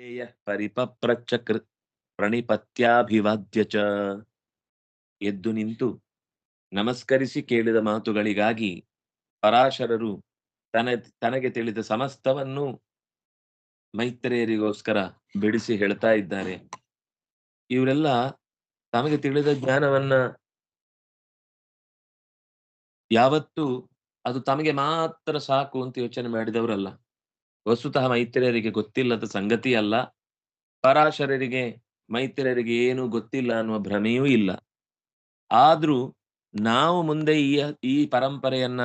ಯಃ ಪರಿಪಪ್ರಚ್ಚ ಕೃ ಪ್ರಣಿಪತ್ಯಾಭಿವಾದ್ಯ ಚ. ಎದ್ದು ನಿಂತು ನಮಸ್ಕರಿಸಿ ಕೇಳಿದ ಮಾತುಗಳಿಗಾಗಿ ಪರಾಶರರು ತನ ತನಗೆ ತಿಳಿದ ಸಮಸ್ತವನ್ನು ಮೈತ್ರೇಯರಿಗೋಸ್ಕರ ಬಿಡಿಸಿ ಹೇಳ್ತಾ ಇದ್ದಾರೆ. ಇವರೆಲ್ಲ ತಮಗೆ ತಿಳಿದ ಜ್ಞಾನವನ್ನ ಯಾವತ್ತು ಅದು ತಮಗೆ ಮಾತ್ರ ಸಾಕು ಅಂತ ಯೋಚನೆ ಮಾಡಿದವರಲ್ಲ. ವಸ್ತುತಃ ಮೈತ್ರಿಯರಿಗೆ ಗೊತ್ತಿಲ್ಲದ ಸಂಗತಿ ಅಲ್ಲ. ಪರಾಶರರಿಗೆ, ಮೈತ್ರಿಯರಿಗೆ ಏನು ಗೊತ್ತಿಲ್ಲ ಅನ್ನುವ ಭ್ರಮೆಯೂ ಇಲ್ಲ. ಆದ್ರೂ ನಾವು ಮುಂದೆ ಈ ಈ ಪರಂಪರೆಯನ್ನ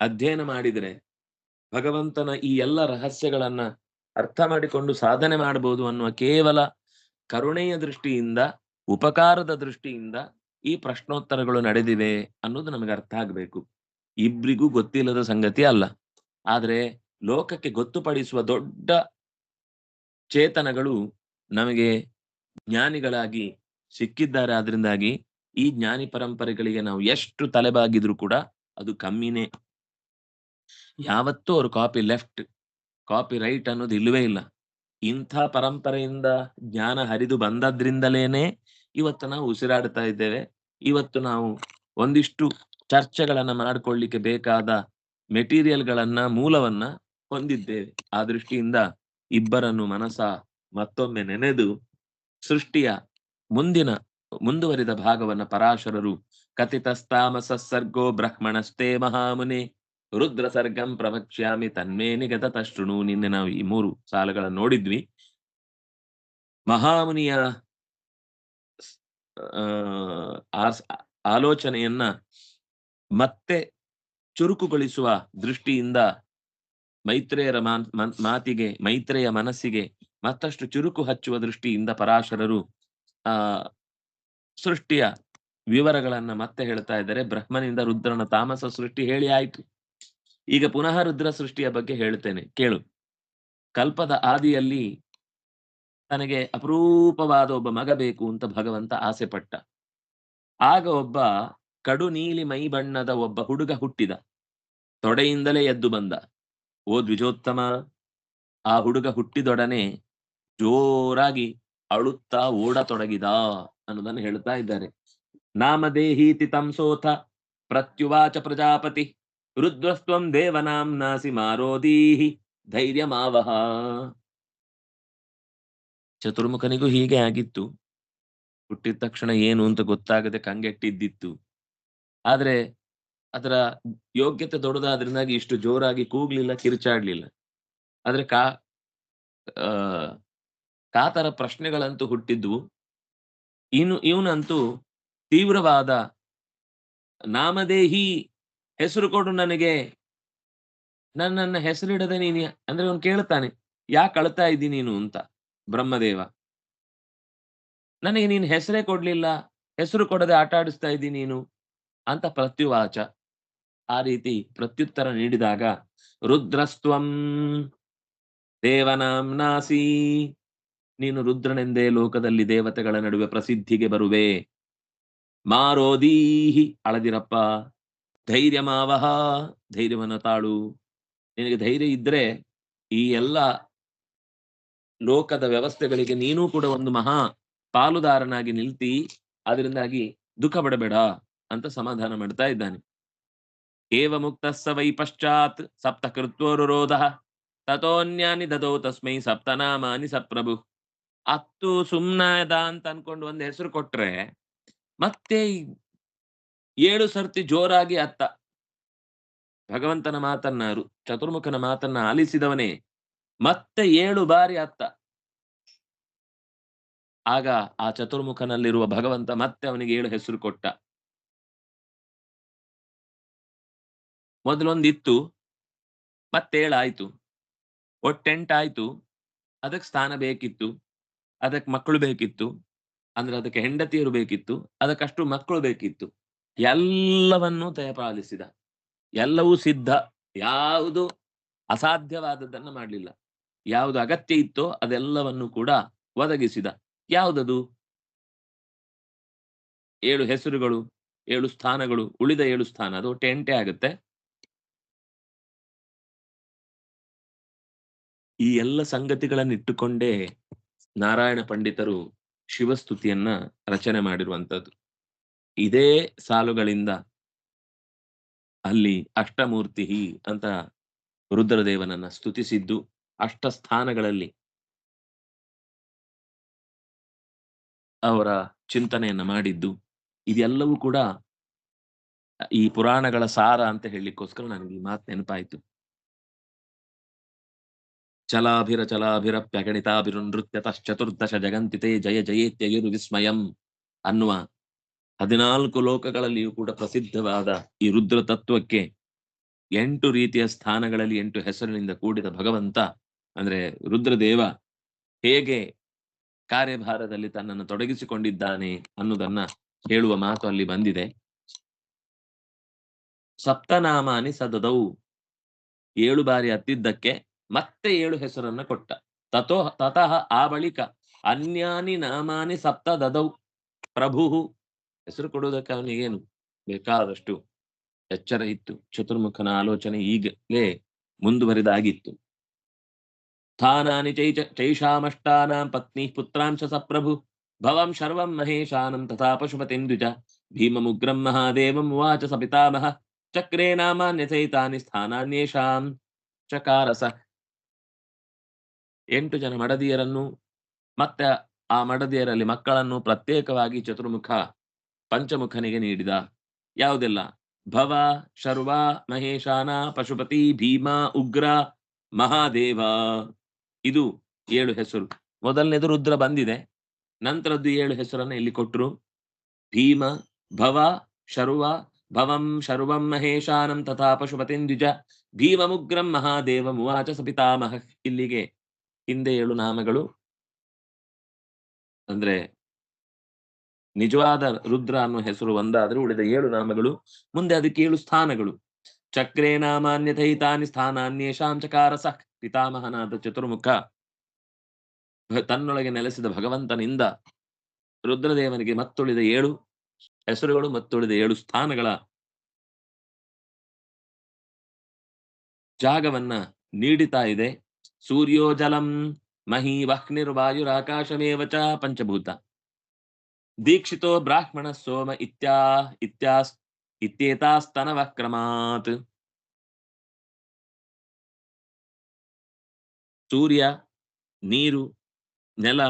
ಅಧ್ಯಯನ ಮಾಡಿದರೆ, ಭಗವಂತನ ಈ ಎಲ್ಲ ರಹಸ್ಯಗಳನ್ನ ಅರ್ಥ ಮಾಡಿಕೊಂಡು ಸಾಧನೆ ಮಾಡಬಹುದು ಅನ್ನುವ ಕೇವಲ ಕರುಣೆಯ ದೃಷ್ಟಿಯಿಂದ, ಉಪಕಾರದ ದೃಷ್ಟಿಯಿಂದ ಈ ಪ್ರಶ್ನೋತ್ತರಗಳು ನಡೆದಿವೆ ಅನ್ನೋದು ನಮಗೆ ಅರ್ಥ ಆಗ್ಬೇಕು. ಇಬ್ರಿಗೂ ಗೊತ್ತಿಲ್ಲದ ಸಂಗತಿ ಅಲ್ಲ. ಆದ್ರೆ ಲೋಕಕ್ಕೆ ಗೊತ್ತುಪಡಿಸುವ ದೊಡ್ಡ ಚೇತನಗಳು ನಮಗೆ ಜ್ಞಾನಿಗಳಾಗಿ ಸಿಕ್ಕಿದ್ದಾರೆ. ಆದ್ರಿಂದಾಗಿ ಈ ಜ್ಞಾನಿ ಪರಂಪರೆಗಳಿಗೆ ನಾವು ಎಷ್ಟು ತಲೆಬಾಗಿದ್ರು ಕೂಡ ಅದು ಕಮ್ಮಿನೇ. ಯಾವತ್ತೂ ಅವರು ಕಾಪಿ ಲೆಫ್ಟ್, ಕಾಪಿ ರೈಟ್ ಅನ್ನೋದು ಇಲ್ಲವೇ ಇಲ್ಲ. ಇಂಥ ಪರಂಪರೆಯಿಂದ ಜ್ಞಾನ ಹರಿದು ಬಂದದ್ರಿಂದಲೇನೆ ಇವತ್ತು ನಾವು ಉಸಿರಾಡ್ತಾ ಇದ್ದೇವೆ. ಇವತ್ತು ನಾವು ಒಂದಿಷ್ಟು ಚರ್ಚೆಗಳನ್ನ ಮಾಡ್ಕೊಳ್ಳಿಕ್ಕೆ ಬೇಕಾದ ಮೆಟೀರಿಯಲ್ಗಳನ್ನ, ಮೂಲವನ್ನ ಹೊಂದಿದ್ದೇವೆ. ಆ ದೃಷ್ಟಿಯಿಂದ ಇಬ್ಬರನ್ನು ಮನಸ ಮತ್ತೊಮ್ಮೆ ನೆನೆದು ಸೃಷ್ಟಿಯ ಮುಂದಿನ, ಮುಂದುವರಿದ ಭಾಗವನ್ನ ಪರಾಶರರು ಕಥಿತಸ್ತಾಮಸ ಸರ್ಗೋ ಬ್ರಹ್ಮಣಸ್ತೆ ಮಹಾಮುನಿ ರುದ್ರ ಸರ್ಗಂ ಪ್ರವಕ್ಷ್ಯಾಮಿ ತನ್ಮೇ ನಿಗತ ತಷ್ಟೃಣು ನಿನ್ನೆ ನಾವು ಈ ಮೂರು ಸಾಲುಗಳನ್ನು ನೋಡಿದ್ವಿ. ಮಹಾಮುನಿಯ ಆಲೋಚನೆಯನ್ನ ಮತ್ತೆ ಚುರುಕುಗೊಳಿಸುವ ದೃಷ್ಟಿಯಿಂದ ಮೈತ್ರೇಯರ ಮಾತಿಗೆ, ಮೈತ್ರೇಯ ಮನಸ್ಸಿಗೆ ಮತ್ತಷ್ಟು ಚುರುಕು ಹಚ್ಚುವ ದೃಷ್ಟಿಯಿಂದ ಪರಾಶರರು, ಆ, ಸೃಷ್ಟಿಯ ವಿವರಗಳನ್ನ ಮತ್ತೆ ಹೇಳ್ತಾ ಇದ್ದಾರೆ. ಬ್ರಹ್ಮನಿಂದ ರುದ್ರನ ತಾಮಸ ಸೃಷ್ಟಿ ಹೇಳಿ ಆಯ್ತು. ಈಗ ಪುನಃ ರುದ್ರ ಸೃಷ್ಟಿಯ ಬಗ್ಗೆ ಹೇಳ್ತೇನೆ ಕೇಳು. ಕಲ್ಪದ ಆದಿಯಲ್ಲಿ ತನಗೆ ಅಪರೂಪವಾದ ಒಬ್ಬ ಮಗ ಬೇಕು ಅಂತ ಭಗವಂತ ಆಸೆ ಪಟ್ಟ ಆಗ ಒಬ್ಬ ಕಡು ನೀಲಿ ಮೈ ಬಣ್ಣದ ಒಬ್ಬ ಹುಡುಗ ಹುಟ್ಟಿದ. ತೊಡೆಯಿಂದಲೇ ಎದ್ದು ಬಂದ. ಓ ದ್ವಿಜೋತ್ತಮ ಆ ಹುಡುಗ ಹುಟ್ಟಿದೊಡನೆ ಜೋರಾಗಿ ಅಳುತ್ತಾ ಓಡತೊಡಗಿದ ಅನ್ನೋದನ್ನು ಹೇಳ್ತಾ ಇದ್ದಾರೆ. ನಾಮದೇಹೀತಿ ತಂಸೋಥ ಪ್ರತ್ಯುವಾಚ ಪ್ರಜಾಪತಿ ರುದ್ರಸ್ತ್ವಂ ದೇವನಾಂ ನಾಸಿ ಮಾರೋದೀಹಿ ಧೈರ್ಯ ಮಾವಹ ಚತುರ್ಮುಖನಿಗೂ ಹೀಗೆ ಆಗಿತ್ತು. ಹುಟ್ಟಿದ ತಕ್ಷಣ ಏನು ಅಂತ ಗೊತ್ತಾಗದೆ ಕಂಗೆಟ್ಟಿದ್ದಿತ್ತು. ಆದ್ರೆ ಅದರ ಯೋಗ್ಯತೆ ದೊಡ್ಡದಾದ್ರಿಂದಾಗಿ ಇಷ್ಟು ಜೋರಾಗಿ ಕೂಗ್ಲಿಲ್ಲ, ಕಿರುಚಾಡ್ಲಿಲ್ಲ. ಆದ್ರೆ ಕಾ ಕಾತರ ಪ್ರಶ್ನೆಗಳಂತೂ ಹುಟ್ಟಿದ್ವು. ಇನ್ನು ಇವನಂತೂ ತೀವ್ರವಾದ ನಾಮದೇಹಿ ಹೆಸರು ಕೊಡು ನನಗೆ. ನನ್ನನ್ನ ಹೆಸರಿಡದೆ ನೀನು ಅಂದ್ರೆ ಅವನು ಕೇಳ್ತಾನೆ ಯಾಕೆ ಅಳ್ತಾ ಇದ್ದಿ ನೀನು? ಅಂತ ಬ್ರಹ್ಮದೇವ. ನನಗೆ ನೀನು ಹೆಸರೇ ಕೊಡ್ಲಿಲ್ಲ, ಹೆಸರು ಕೊಡದೆ ಆಟ ಆಡಿಸ್ತಾ ಇದ್ದಿ ನೀನು? ಅಂತ ಪ್ರತ್ಯುವಾಚ. ಆ ರೀತಿ ಪ್ರತ್ಯುತ್ತರ ನೀಡಿದಾಗ, ರುದ್ರಸ್ತ್ವಂ ದೇವನಾಂನಾಸಿ ನೀನು ರುದ್ರನೆಂದೇ ಲೋಕದಲ್ಲಿ ದೇವತೆಗಳ ನಡುವೆ ಪ್ರಸಿದ್ಧಿಗೆ ಬರುವೆ. ಮಾರೋದೀಹಿ, ಅಳದಿರಪ್ಪ ಧೈರ್ಯ ಮಾವಹ ಧೈರ್ಯವನ್ನ ತಾಳು. ನಿನಗೆ ಧೈರ್ಯ ಇದ್ರೆ ಈ ಎಲ್ಲ ಲೋಕದ ವ್ಯವಸ್ಥೆಗಳಿಗೆ ನೀನೂ ಕೂಡ ಒಂದು ಮಹಾ ಪಾಲುದಾರನಾಗಿ ನಿಲ್ತಿ, ಅದರಿಂದಾಗಿ ದುಃಖ ಪಡಬೇಡ ಅಂತ ಸಮಾಧಾನ ಮಾಡ್ತಾ ಇದ್ದಾನೆ. ಏವ ಮುಕ್ತ ಸ ವೈ ಪಶ್ಚಾತ್ ಸಪ್ತ ಕೃತ್ವರುರೋಧ ತಥೋನ್ಯಾನಿ ದದೋ ತಸ್ಮೈ ಸಪ್ತನಾಮಾನಿ ಸಪ್ರಭು ಅತ್ತು ಸುಮ್ನಾದ ಅಂತ ಅನ್ಕೊಂಡು ಒಂದ್ ಹೆಸರು ಕೊಟ್ರೆ, ಮತ್ತೆ ಏಳು ಸರ್ತಿ ಜೋರಾಗಿ ಅತ್ತ. ಭಗವಂತನ ಮಾತನ್ನ ಚತುರ್ಮುಖನ ಮಾತನ್ನ ಆಲಿಸಿದವನೇ, ಮತ್ತೆ ಏಳು ಬಾರಿ ಅತ್ತ. ಆಗ ಆ ಚತುರ್ಮುಖನಲ್ಲಿರುವ ಭಗವಂತ ಮತ್ತೆ ಅವನಿಗೆ ಏಳು ಹೆಸರು ಕೊಟ್ಟ. ಮೊದಲೊಂದಿತ್ತು, ಮತ್ತೇಳಾಯ್ತು, ಒಟ್ಟೆಂಟಾಯ್ತು, ಅದಕ್ಕೆ ಸ್ಥಾನ ಬೇಕಿತ್ತು, ಅದಕ್ಕೆ ಮಕ್ಕಳು ಬೇಕಿತ್ತು, ಅಂದ್ರೆ ಅದಕ್ಕೆ ಹೆಂಡತಿಯರು ಬೇಕಿತ್ತು ಅದಕ್ಕಷ್ಟು ಮಕ್ಕಳು ಬೇಕಿತ್ತು. ಎಲ್ಲವನ್ನೂ ತಯಪಾಲಿಸಿದ ಎಲ್ಲವೂ ಸಿದ್ಧ. ಯಾವುದು ಅಸಾಧ್ಯವಾದದ್ದನ್ನ ಮಾಡಲಿಲ್ಲ. ಯಾವುದು ಅಗತ್ಯ ಇತ್ತೋ ಅದೆಲ್ಲವನ್ನು ಕೂಡ ಒದಗಿಸಿದ. ಯಾವುದದು? ಏಳು ಹೆಸರುಗಳು, ಏಳು ಸ್ಥಾನಗಳು, ಉಳಿದ ಏಳು ಸ್ಥಾನ, ಅದು ಟೆಂಟೆ ಆಗುತ್ತೆ. ಈ ಎಲ್ಲ ಸಂಗತಿಗಳನ್ನಿಟ್ಟುಕೊಂಡೇ ನಾರಾಯಣ ಪಂಡಿತರು ಶಿವಸ್ತುತಿಯನ್ನ ರಚನೆ ಮಾಡಿರುವಂತದ್ದು ಇದೇ ಸಾಲುಗಳಿಂದ ಅಲ್ಲಿ ಅಷ್ಟಮೂರ್ತಿ ಅಂತ ರುದ್ರದೇವನನ್ನ ಸ್ತುತಿಸಿದ್ದು ಅಷ್ಟ ಸ್ಥಾನಗಳಲ್ಲಿ ಅವರ ಚಿಂತನೆಯನ್ನ ಮಾಡಿದ್ದು. ಇದೆಲ್ಲವೂ ಕೂಡ ಈ ಪುರಾಣಗಳ ಸಾರ ಅಂತ ಹೇಳಲಿಕ್ಕೋಸ್ಕರ ನನಗೆ ಈ ಮಾತು ನೆನಪಾಯ್ತು. ಚಲಾಭಿರ ಚಲಾಭಿರಪ್ಯಗಣಿತಾಭಿರು ನೃತ್ಯತಶ್ಚತುರ್ದಶ ಜಗಂತಿತೆ ಜಯ ಜಯೇತ್ಯಗಿರು ವಿಸ್ಮಯಂ ಅನ್ನುವ ಹದಿನಾಲ್ಕು ಲೋಕಗಳಲ್ಲಿಯೂ ಕೂಡ ಪ್ರಸಿದ್ಧವಾದ ಈ ರುದ್ರ ತತ್ವಕ್ಕೆ ಎಂಟು ರೀತಿಯ ಸ್ಥಾನಗಳಲ್ಲಿ ಎಂಟು ಹೆಸರಿನಿಂದ ಕೂಡಿದ ಭಗವಂತ, ಅಂದ್ರೆ ರುದ್ರದೇವ, ಹೇಗೆ ಕಾರ್ಯಭಾರದಲ್ಲಿ ತನ್ನನ್ನು ತೊಡಗಿಸಿಕೊಂಡಿದ್ದಾನೆ ಅನ್ನುವುದನ್ನ ಹೇಳುವ ಮಾತು ಅಲ್ಲಿ ಬಂದಿದೆ. ಸಪ್ತನಾಮಾನಿ ಸದದವು ಏಳು ಬಾರಿ ಹತ್ತಿದ್ದಕ್ಕೆ ಮತ್ತೆ ಏಳು ಹೆಸರನ್ನ ಕೊಟ್ಟ. ತತೋ, ತತಃ ಆ ಬಳಿಕ ಅನ್ಯಾನಿ ನಾಮಾನಿ ಸಪ್ತ ದದೌ. ಪ್ರಭು ಹೆಸರು ಕೊಡುವುದಕ್ಕೆ ಅವನಿಗೇನು? ಬೇಕಾದಷ್ಟು ಎಚ್ಚರ ಇತ್ತು. ಚತುರ್ಮುಖನ ಆಲೋಚನೆ ಈಗಲೇ ಮುಂದುವರಿದಾಗಿತ್ತು. ಸ್ಥಾನಾನಿ ಚೈಚ, ಚೈಷಾಮಷ್ಟಾನಾಂ ಪತ್ನಿ ಪುತ್ರಾಂಶ ಸಪ್ರಭು. ಭವಂ ಶರ್ವಂ ಮಹೇಶಾನಂ ತಥಾ ಪಶುಪತಿಂ ಭೀಮ ಭೀಮಮುಗ್ರಂ ಮಹಾದೇವಂ ವಾಚ ಸಪಿತಾಮಹ. ಪಿತಾಮಹ ಚಕ್ರೇ ನಾಮಾನ್ಯಥೈತಾನಿ ಸ್ಥಾನಾನ್ಯೇಷಾಂ ಚಕಾರಸ ಎಂಟು ಜನ ಮಡದಿಯರನ್ನು, ಮತ್ತೆ ಆ ಮಡದಿಯರಲ್ಲಿ ಮಕ್ಕಳನ್ನು ಪ್ರತ್ಯೇಕವಾಗಿ ಚತುರ್ಮುಖ ಪಂಚಮುಖನಿಗೆ ನೀಡಿದ. ಯಾವುದೆಲ್ಲ? ಭವ, ಶರ್ವ, ಮಹೇಶಾನ, ಪಶುಪತಿ, ಭೀಮ, ಉಗ್ರ, ಮಹಾದೇವ. ಇದು ಏಳು ಹೆಸರು. ಮೊದಲನೇದು ರುದ್ರ ಬಂದಿದೆ. ನಂತರದ್ದು ಏಳು ಹೆಸರನ್ನು ಇಲ್ಲಿ ಕೊಟ್ಟರು ಭೀಮ, ಭವ, ಶರ್ವ, ಭವಂ, ಶರ್ವಂ, ಮಹೇಶಾನಂ, ತಥಾ ಪಶುಪತಿಂ ದ್ವಿಜ ಭೀಮಮುಗ್ರಂ, ಮಹಾದೇವ, ಮುವಾಚ ಸಪಿತಾಮಹ ಪಿತಾಮಹ ಇಲ್ಲಿಗೆ ಹಿಂದೆ ಏಳು ನಾಮಗಳು. ಅಂದ್ರೆ ನಿಜವಾದ ರುದ್ರ ಅನ್ನೋ ಹೆಸರು ಒಂದಾದ್ರೆ ಉಳಿದ ಏಳು ನಾಮಗಳು. ಮುಂದೆ ಅದಕ್ಕೆ ಏಳು ಸ್ಥಾನಗಳು. ಚಕ್ರೇ ನಾಮಾನ್ಯಥೈತಾನಿ ಸ್ಥಾನಾನ್ಯೇಷಾಂ ಚಕಾರ ಸಹ ಪಿತಾಮಹನಾದ ಚತುರ್ಮುಖ. ತನ್ನೊಳಗೆ ನೆಲೆಸಿದ ಭಗವಂತನಿಂದ ರುದ್ರದೇವನಿಗೆ ಮತ್ತುಳಿದ ಏಳು ಹೆಸರುಗಳು, ಮತ್ತುಳಿದ ಏಳು ಸ್ಥಾನಗಳ. ಜಾಗವನ್ನ ನೀಡಿತಾ ಇದೆ. ಸೂರ್ಯೋ ಜಲಂ ಮಹಿ ವಹ್ನಿರ್ವಾಯುರಾಕಾಶಮೇವ ಚ ಪಂಚಭೂತ ದೀಕ್ಷಿತೋ ಬ್ರಾಹ್ಮಣ ಸೋಮ ಇತ್ಯಾ ಇತ್ಯಾಸ್ ಇತ್ಯೇತಾಸ್ತನವ ಕ್ರಮಾತ್ ಸೂರ್ಯ ನೀರು ನೆಲ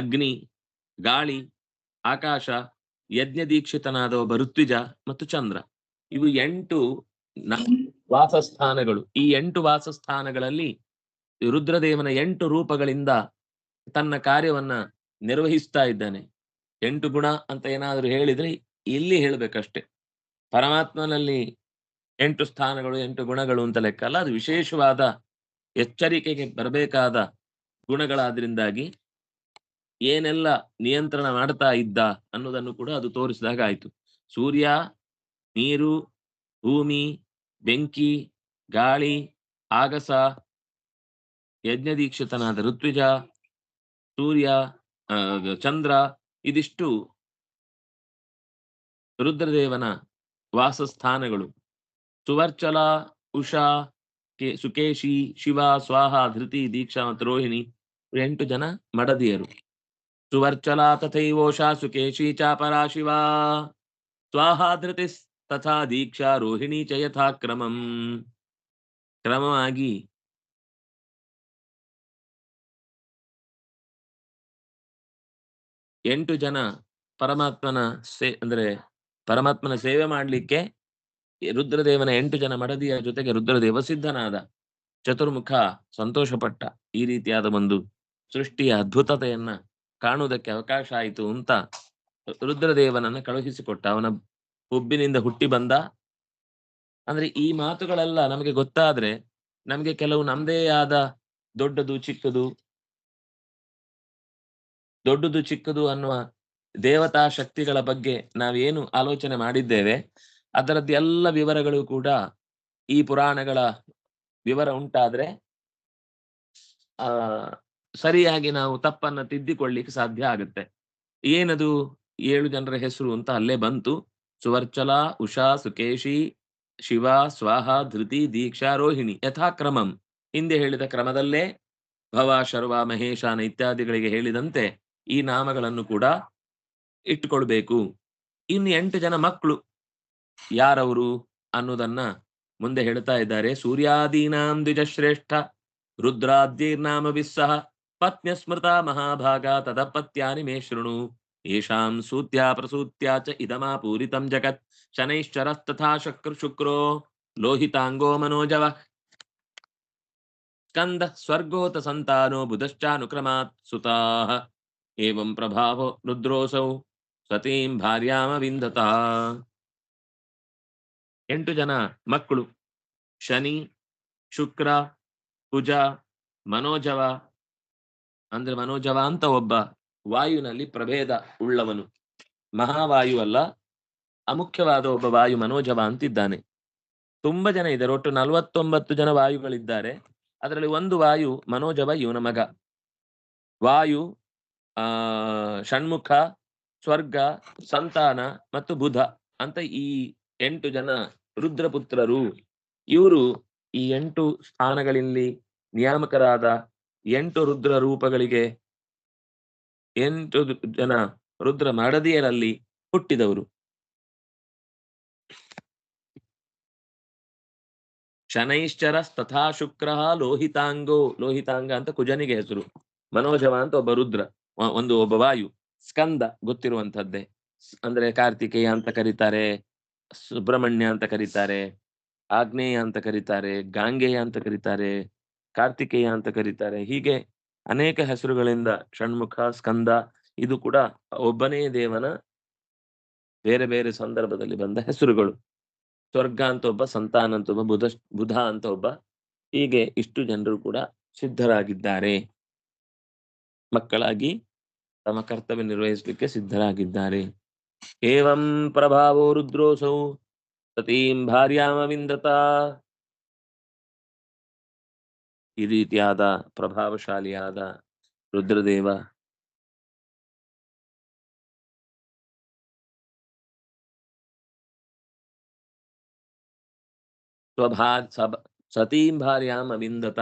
ಅಗ್ನಿ ಗಾಳಿ ಆಕಾಶ ಯಜ್ಞ ದೀಕ್ಷಿತನಾದ ಒಬ್ಬ ಋತ್ವಿಜ ಮತ್ತು ಚಂದ್ರ। ಇವು ಎಂಟು ವಾಸಸ್ಥಾನಗಳು. ಈ ಎಂಟು ವಾಸಸ್ಥಾನಗಳಲ್ಲಿ ರುದ್ರದೇವನ ಎಂಟು ರೂಪಗಳಿಂದ ತನ್ನ ಕಾರ್ಯವನ್ನ ನಿರ್ವಹಿಸ್ತಾ ಇದ್ದಾನೆ. ಎಂಟು ಗುಣ ಅಂತ ಏನಾದರೂ ಹೇಳಿದ್ರೆ ಇಲ್ಲಿ ಹೇಳ್ಬೇಕಷ್ಟೆ. ಪರಮಾತ್ಮನಲ್ಲಿ ಎಂಟು ಸ್ಥಾನಗಳು, ಎಂಟು ಗುಣಗಳು ಅಂತ ಲೆಕ್ಕ ಅಲ್ಲ, ಅದು ವಿಶೇಷವಾದ ಎಚ್ಚರಿಕೆಗೆ ಬರಬೇಕಾದ ಗುಣಗಳಾದ್ರಿಂದಾಗಿ ಏನೆಲ್ಲ ನಿಯಂತ್ರಣ ಮಾಡ್ತಾ ಇದ್ದ ಅನ್ನೋದನ್ನು ಕೂಡ ಅದು ತೋರಿಸಿದಾಗ ಆಯ್ತು. ಸೂರ್ಯ, ನೀರು, ಭೂಮಿ ಬೆಂಕಿ, ಗಾಳಿ, ಆಗಸ, ಯಜ್ಞದೀಕ್ಷಿತನಾದ ಋತ್ವಿಜ, ಸೂರ್ಯ ಚಂದ್ರ ಇದಿಷ್ಟು ರುದ್ರದೇವನ ವಾಸಸ್ಥಾನಗಳು. ಸುವರ್ಚಲ, ಉಷಾ, ಕೆ, ಸುಕೇಶಿ, ಶಿವ, ಸ್ವಾಹ, ಧೃತಿ, ದೀಕ್ಷಾ ಮತ್ತು ರೋಹಿಣಿ ಎಂಟು ಜನ ಮಡದಿಯರು. ಸುವರ್ಚಲ ತಥೈವೋಷಾ, ಸುಕೇಶಿ, ಚಾಪರ, ಶಿವ. ಸ್ವಾಹ, ಧೃತಿ ತಥಾ ದೀಕ್ಷಾ ರೋಹಿಣಿ ಚ ಯಥಾ ಕ್ರಮಂ ಕ್ರಮವಾಗಿ ಎಂಟು ಜನ ಪರಮಾತ್ಮನ ಸೇ, ಅಂದ್ರೆ ಪರಮಾತ್ಮನ ಸೇವೆ ಮಾಡಲಿಕ್ಕೆ ರುದ್ರದೇವನ ಎಂಟು ಜನ ಮಡದಿಯ ಜೊತೆಗೆ ರುದ್ರದೇವ ಸಿದ್ಧನಾದ. ಚತುರ್ಮುಖ ಸಂತೋಷಪಟ್ಟ. ಈ ರೀತಿಯಾದ ಒಂದು ಸೃಷ್ಟಿಯ ಅದ್ಭುತತೆಯನ್ನ ಕಾಣುವುದಕ್ಕೆ ಅವಕಾಶ ಆಯಿತು ಅಂತ ರುದ್ರದೇವನನ್ನ ಕಳುಹಿಸಿಕೊಟ್ಟ. ಅವನ ಹುಬ್ಬಿನಿಂದ ಹುಟ್ಟಿ ಬಂದ. ಅಂದ್ರೆ ಈ ಮಾತುಗಳೆಲ್ಲ ನಮಗೆ ಗೊತ್ತಾದ್ರೆ ನಮಗೆ ಕೆಲವು ನಮ್ದೇ ಆದ ದೊಡ್ಡದು, ಚಿಕ್ಕದು. ದೊಡ್ಡದು, ಚಿಕ್ಕದು ಅನ್ನುವ ದೇವತಾ ಶಕ್ತಿಗಳ ಬಗ್ಗೆ ನಾವೇನು ಆಲೋಚನೆ ಮಾಡಿದ್ದೇವೆ. ಅದರದ್ದು ಎಲ್ಲ ವಿವರಗಳು ಕೂಡ ಈ ಪುರಾಣಗಳ ವಿವರ ಉಂಟಾದ್ರೆ, ಆ, ಸರಿಯಾಗಿ ನಾವು ತಪ್ಪನ್ನ ತಿದ್ದಿಕೊಳ್ಳಿಕ್ಕೆ ಸಾಧ್ಯ ಆಗುತ್ತೆ. ಏನದು ಏಳು ಜನರ ಹೆಸರು ಅಂತ ಅಲ್ಲೇ ಬಂತು. ಸುವರ್ಚಲ ಉಷಾ ಸುಕೇಶಿ ಶಿವ ಸ್ವಾಹ ಧೃತಿ ದೀಕ್ಷಾ ರೋಹಿಣಿ ಯಥಾಕ್ರಮಂ ಹಿಂದೆ ಹೇಳಿದ ಕ್ರಮದಲ್ಲೇ ಭವ, ಶರ್ವ ಮಹೇಶಾನ ಇತ್ಯಾದಿಗಳಿಗೆ ಹೇಳಿದಂತೆ ಈ ನಾಮಗಳನ್ನು ಕೂಡ ಇಟ್ಟುಕೊಳ್ಬೇಕು. ಇನ್ನು ಎಂಟು ಜನ ಮಕ್ಕಳು. ಯಾರವರು ಅನ್ನೋದನ್ನ ಮುಂದೆ ಹೇಳ್ತಾ ಇದ್ದಾರೆ. ಸೂರ್ಯಾದೀನಾಂ ದ್ವಿಜಶ್ರೇಷ್ಠ ರುದ್ರಾದೀರ್ನಾಮ ವಿಸ್ಸಹ ಪತ್ನ್ಯ ಸ್ಮೃತ ಮಹಾಭಾಗ ತದಪತ್ಯಾನಿ ಮೇ ಶೃಣು. ಸೂತ್ಯಾ ಪ್ರಸೂತ್ಯಾ ಚ ಇದಮಾಪೂರಿತಂ ಜಗತ್ ಶನೈಶ್ಚರಸ್ತಥಾ ಶಕ್ರ ಶುಕ್ರೋ ಲೋಹಿತಾಂಗೋ ಮನೋಜವ ಸ್ಕಂದ ಸ್ವರ್ಗೋತ ಸಂತಾನೋ ಬುಧಶ್ಚಾನುಕ್ರಮಾತ್ ಸುತಾಃ ಏವಂ ಪ್ರಭಾವೋ ರುದ್ರೋಸೌ ಸತೀಂ ಭಾರ್ಯಾಮ ವಿಂದತ ಎಂಟು ಜನ ಮಕ್ಕಳು, ಶನಿ, ಶುಕ್ರ, ಕುಜ, ಮನೋಜವ, ಅಂದ್ರೆ ಮನೋಜವ ವಾಯುನಲ್ಲಿ ಪ್ರಭೇದ ಉಳ್ಳವನು. ಮಹಾವಾಯು ಅಲ್ಲ, ಅಮುಖ್ಯವಾದ ಒಬ್ಬ ವಾಯು ಮನೋಜವ ಅಂತಿದ್ದಾನೆ. ತುಂಬಾ ಜನ ಇದ್ದಾರೆ, ಒಟ್ಟು ನಲವತ್ತೊಂಬತ್ತು ಜನ ವಾಯುಗಳಿದ್ದಾರೆ. ಅದರಲ್ಲಿ ಒಂದು ವಾಯು ಮನೋಜವ ಇವನ ಮಗ. ವಾಯು, ಆ, ಷಣ್ಮುಖ, ಸ್ವರ್ಗ, ಸಂತಾನ ಮತ್ತು ಬುಧ ಅಂತ ಈ ಎಂಟು ಜನ ರುದ್ರಪುತ್ರರು. ಇವರು ಈ ಎಂಟು ಸ್ಥಾನಗಳಲ್ಲಿ ನಿಯಾಮಕರಾದ ಎಂಟು ರುದ್ರ ರೂಪಗಳಿಗೆ ಎಂಟು ಜನ ರುದ್ರ ಮಾಡದಿಯರಲ್ಲಿ ಹುಟ್ಟಿದವರು? ಶನೈಶ್ಚರ ತಥಾ ಶುಕ್ರ ಲೋಹಿತಾಂಗೋ, ಲೋಹಿತಾಂಗ ಅಂತ ಕುಜನಿಗೆ ಹೆಸರು. ಮನೋಜವ ಅಂತ ಒಬ್ಬ ರುದ್ರ ಒಂದು ಒಬ್ಬ ವಾಯು, ಸ್ಕಂದ ಗೊತ್ತಿರುವಂತದ್ದೇ ಅಂದ್ರೆ ಕಾರ್ತಿಕೇಯ ಅಂತ ಕರೀತಾರೆ, ಸುಬ್ರಹ್ಮಣ್ಯ ಅಂತ ಕರೀತಾರೆ, ಆಗ್ನೇಯ ಅಂತ ಕರೀತಾರೆ, ಗಾಂಗೆಯ ಅಂತ ಕರೀತಾರೆ, ಕಾರ್ತಿಕೇಯ ಅಂತ ಕರೀತಾರೆ, ಹೀಗೆ ಅನೇಕ ಹೆಸರುಗಳಿಂದ ಷಣ್ಮುಖ, ಸ್ಕಂದ ಇದು ಕೂಡ ಒಬ್ಬನೇ ದೇವನ ಬೇರೆ ಬೇರೆ ಸಂದರ್ಭದಲ್ಲಿ ಬಂದ ಹೆಸರುಗಳು. ಸ್ವರ್ಗ ಅಂತ ಒಬ್ಬ, ಸಂತಾನ ಅಂತ ಒಬ್ಬ, ಬುಧ ಬುಧ ಅಂತ ಒಬ್ಬ, ಹೀಗೆ ಇಷ್ಟು ಜನರು ಕೂಡ ಸಿದ್ಧರಾಗಿದ್ದಾರೆ. ಮಕ್ಕಳಾಗಿ ತಮ್ಮ ಕರ್ತವ್ಯ ನಿರ್ವಹಿಸಲಿಕ್ಕೆ ಸಿದ್ಧರಾಗಿದ್ದಾರೆ. ಏವಂ ಪ್ರಭಾವೋ ರುದ್ರೋಸೌ ಸತೀಂ ಭಾರ್ಯಾಮ ವಿಂದತ ಈ ರೀತಿಯಾದ ಪ್ರಭಾವಶಾಲಿಯಾದ ರುದ್ರದೇವ ಸ್ವಭಾ ಸಭ, ಸತೀಂ ಭಾರ್ಯಾಂ ಅವಿಂದತ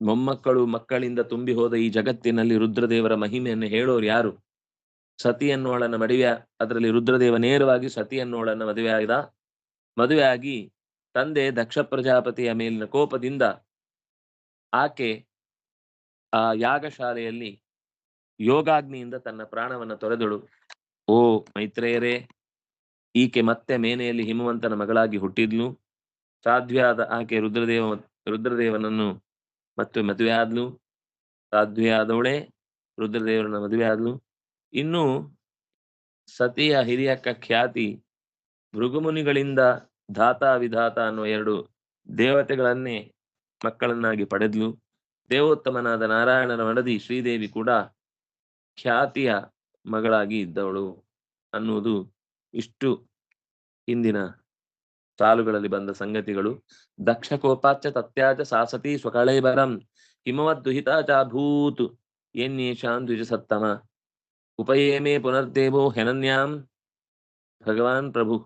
ಮೊಮ್ಮಕ್ಕಳು ಮಕ್ಕಳಿಂದ ತುಂಬಿ ಹೋದ ಈ ಜಗತ್ತಿನಲ್ಲಿ ರುದ್ರದೇವರ ಮಹಿಮೆಯನ್ನು ಹೇಳೋರು ಯಾರು? ಸತಿಯನ್ನೋಳನ ಮದುವೆ, ಅದರಲ್ಲಿ ರುದ್ರದೇವ ನೇರವಾಗಿ ಸತಿಯನ್ನೋಳನ ಮದುವೆ ಆದ ಮದುವೆ ಆಗಿ ತಂದೆ ದಕ್ಷ ಪ್ರಜಾಪತಿಯ ಮೇಲಿನ ಕೋಪದಿಂದ ಆಕೆ ಆ ಯಾಗಶಾಲೆಯಲ್ಲಿ ಯೋಗಾಗ್ನಿಯಿಂದ ತನ್ನ ಪ್ರಾಣವನ್ನ ತೊರೆದಳು. ಓ ಮೈತ್ರೇಯರೇ, ಈಕೆ ಮತ್ತೆ ಮೇನೆಯಲ್ಲಿ ಹಿಮವಂತನ ಮಗಳಾಗಿ ಹುಟ್ಟಿದ್ಲು. ಸಾಧ್ವಿಯಾದ ಆಕೆ ರುದ್ರದೇವ, ರುದ್ರದೇವನನ್ನು ಮತ್ತೆ ಮದುವೆ ಆದ್ಲು ಸಾಧ್ವಿಯಾದವಳೇ, ರುದ್ರದೇವರನ್ನ ಮದುವೆ ಆದ್ಲು ಇನ್ನು ಸತಿಯ ಹಿರಿಯಕ್ಕ ಖ್ಯಾತಿ ಭೃಗುಮುನಿಗಳಿಂದ ಧಾತ ವಿಧಾತ ಅನ್ನುವ ಎರಡು ದೇವತೆಗಳನ್ನೇ ಮಕ್ಕಳನ್ನಾಗಿ ಪಡೆದ್ಲು. ದೇವೋತ್ತಮನಾದ ನಾರಾಯಣನ ಮಡದಿ ಶ್ರೀದೇವಿ ಕೂಡ ಖ್ಯಾತಿಯ ಮಗಳಾಗಿ ಇದ್ದವಳು ಅನ್ನುವುದು ಇಷ್ಟು ಹಿಂದಿನ ಸಾಲುಗಳಲ್ಲಿ ಬಂದ ಸಂಗತಿಗಳು. ದಕ್ಷ ಕೋಪಾಚ ತತ್ಯಾಚ ಸಾಸತಿ ಸ್ವಕಳೈಬರಂ ಹಿಮವದ್ದುಹಿತ ಚಾಭೂತ್ ಎನ್ಯೇಷಾಂ ದ್ವಿಜಸತ್ತಮ. ಉಪಯೇಮೇ ಪುನರ್ದೇವೋ ಹೆನನ್ಯಾಂ ಭಗವಾನ್ ಪ್ರಭು.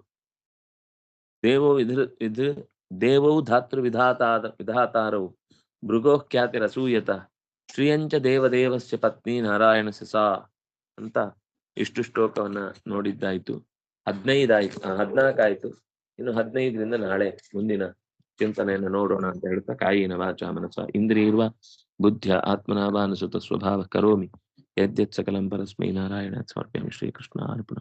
ದೇವೋ ವಿಧೃ ವಿಧೃ ದೇವೌ ಧಾತೃ ವಿಧಾತಾದ, ವಿಧಾತಾರೌ ಭೃಗೋ ಖ್ಯಾತಿರಸೂಯತ ಶ್ರೀಯಂಚ ದೇವದೇವಸ್ಯ ಪತ್ನಿ ನಾರಾಯಣ ಸಸಾ ಅಂತ ಇಷ್ಟು ಶ್ಲೋಕವನ್ನ ನೋಡಿದ್ದಾಯ್ತು. ಹದಿನೈದಾಯ್ತು ಹದಿನಾಲ್ಕಾಯ್ತು. ಇನ್ನು ಹದಿನೈದರಿಂದ ನಾಳೆ ಮುಂದಿನ ಚಿಂತನೆಯನ್ನು ನೋಡೋಣ ಅಂತ ಹೇಳ್ತಾ ಕಾಯಿನ ವಾಚ ಮನಸ. ಇಂದ್ರಿಯರ್ವ ಬುದ್ಧ ಆತ್ಮನಾಭಾನುಸುತ ಸ್ವಭಾವ ಕರೋಮಿ. ಯದ್ಯತ್ ಸಕಲಂ ಪರಸ್ಮೈ ನಾರಾಯಣ ಸಮರ್ಪ್ಯಾಮಿ ಶ್ರೀಕೃಷ್ಣ ಅರ್ಪಣ